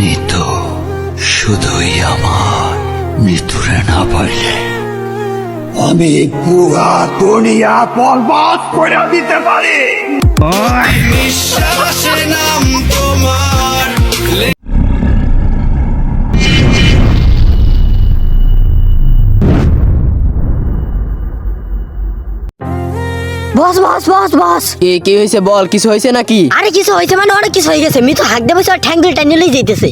নিতু শুধুই আমার মৃত্যুরে না পারলে আমি পুরা দুনিয়া বরবাদ করে দিতে পারি। বস বস বস বস। কি কি হয়েছে বল কিছু হয়েছে নাকি? আরে কিছু হয়েছে মানে অনেক কিছু হয়ে গেছে। মিতু হাক দেবে আর ঠ্যাঙ্গল টাইনে লই যাইতেছে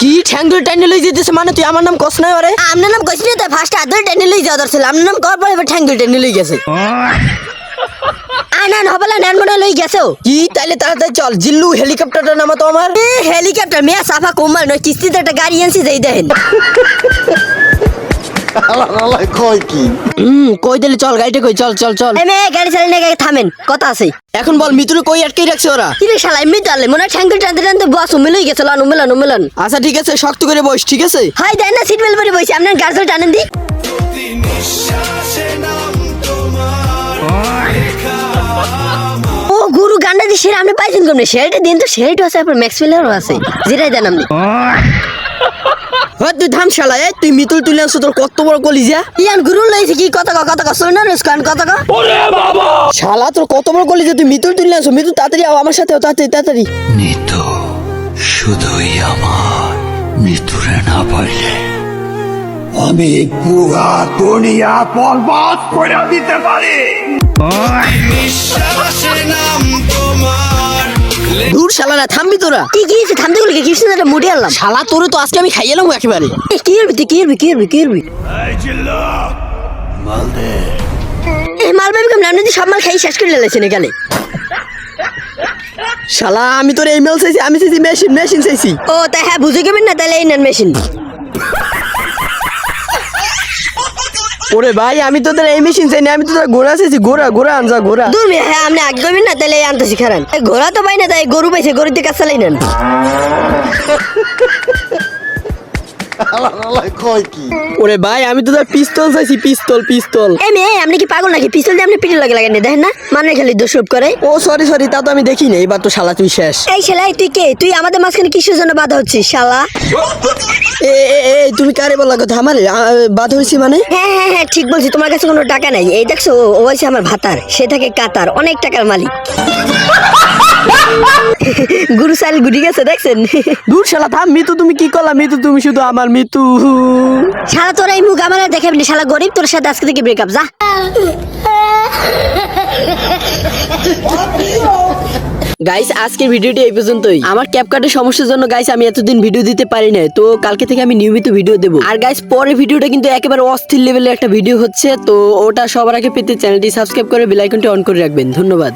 কি ঠ্যাঙ্গল টাইনে লই যেতেছে মানে তুই আমার নাম কস নাই ওরে? আপনার নাম কইছি না তাই ফার্স্ট আদর টাইনে লই যাওয়া দরছিল। আপনার নাম কর পরে ঠ্যাঙ্গল টাইনে লই গেছে। আয় না হবলা নেন মনে লই গেছে? ও। কি? তাইলে তাড়াতাড়ি চল জিল্লু হেলিকপ্টারটা নামা তো আমার। এ, হেলিকপ্টার মেয়া সাফা কোমাল নয় কিস্তিতে একটা গাড়ি আনছি যাই হুম কই দিলে? চল গাড়িটা কই? চল চল চল। এই মেয়ে গাড়ি চালিয়ে নিয়ে থামেন কথা আছে। এখন বল মিতুরে কই আটকে রাখছে ওরা? কি রে শালা এমনি তাহলে মনে ঠ্যাঙ্গল টানতে টানতে বস উমিলই গেছে লন উমিলন উমিলন আচ্ছা ঠিক আছে শক্ত করে বস ঠিক আছে? হাই দেন না সিট বেল্ট পরে বইছি আপনার গাড়ি টানেন দি। ও গুরু গান্ডা দি সেরা আপনি পাইছেন কমনে? শেয়ারটা দিন তো শেয়ারটা আছে আপনার ম্যাক্স ফিলারও আছে। যেটাই দেন আপনি। তুই থাম শালা এ তুই মিতুল তুলে আনছো তোর কত বড় কলিজা? ইয়ান গুরু লইছে কি কথা কথা কথা শুন না রুস্কান কথা কথা শালা তোর কত বড় কলিজা তুই মিতুল তুলে আনছো মিতুল তাড়াতাড়ি আও আমার সাথে তাড়াতাড়ি তাড়াতাড়ি। নিতু শুধুই আমার মৃত্যুরে না পারলে। আমি পুরা দুনিয়া বরবাদ করে দিতে পারি। নিঃশ্বাসে নাম তোমার। শালারা থামবি তোরা। কি কি হয়েছে? থামতে গেলে কি? সুন্দর মুড়ে আনলাম। শালা তোরে তো আজকে আমি খাইয়ে এলাম একেবারে। কি করবি তুই? কি করবি? কি করবি? কি করবি? এ মাল পাবি কেমন? আপনি সব মাল খাই শেষ করে লেলেছেন এখানে শালা আমি তোর এই মেল চাইছি আমি চাইছি মেশিন মেশিন চাইছি। ও তাই হ্যাঁ বুঝে গেবেন না তাহলে এই নেন মেশিন ওরে ভাই আমি তোদের এই মেশিন চাইনি আমি তোদের ঘোড়া চাইছি ঘোড়া ঘোড়া আনজা ঘোড়া। দূর মিয়া, হ্যাঁ আপনি আগে করবেন না তাহলে এই আনতেছি খারান। এ, ঘোড়া তো পাই না তাই গরু পাইছে গরুর দিকে চালাই নেন। ওরে ভাই আমি তোদের পিস্তল চাইছি পিস্তল পিস্তল। এ মেয়ে আপনি কি পাগল নাকি? পিস্তল দিয়ে আপনি পিঠে লাগে লাগেন দেখেন না? মানে খালি দোষরূপ করে। ও সরি সরি তা তো আমি দেখি না এবার তো শালা তুই শেষ। এই সেলাই তুই কে? তুই আমাদের মাঝখানে কিসের জন্য বাধা হচ্ছিস শালা? এ এ, এ, তুমি কারে বলা কথা? আমার বাদ হয়েছি মানে? হ্যাঁ হ্যাঁ হ্যাঁ ঠিক বলছি তোমার কাছে কোনো টাকা নাই। এই দেখছ ও হয়েছে আমার ভাতার। সে থাকে কাতার অনেক টাকার মালিক। গুরু সাইল গুড়ি গেছে দেখছেন? দূর শালা থাম মিতু তুমি কি করলা? মিতু তুমি শুধু আমার মিতু। শালা তোর এই মুখ আমার দেখাবি শালা গরিব তোর সাথে আজকে থেকে ব্রেকআপ যা। গাইস আজকের ভিডিওটি এই পর্যন্তই। আমার ক্যাপকার্টের সমস্যার জন্য গাইস আমি এতদিন ভিডিও দিতে পারি না তো কালকে থেকে আমি নিয়মিত ভিডিও দেবো। আর গাইস পরের ভিডিওটা কিন্তু একেবারে অস্থির লেভেলের একটা ভিডিও হচ্ছে, তো ওটা সবার আগে পেতে চ্যানেলটি সাবস্ক্রাইব করে বেল আইকনটি অন করে রাখবেন। ধন্যবাদ।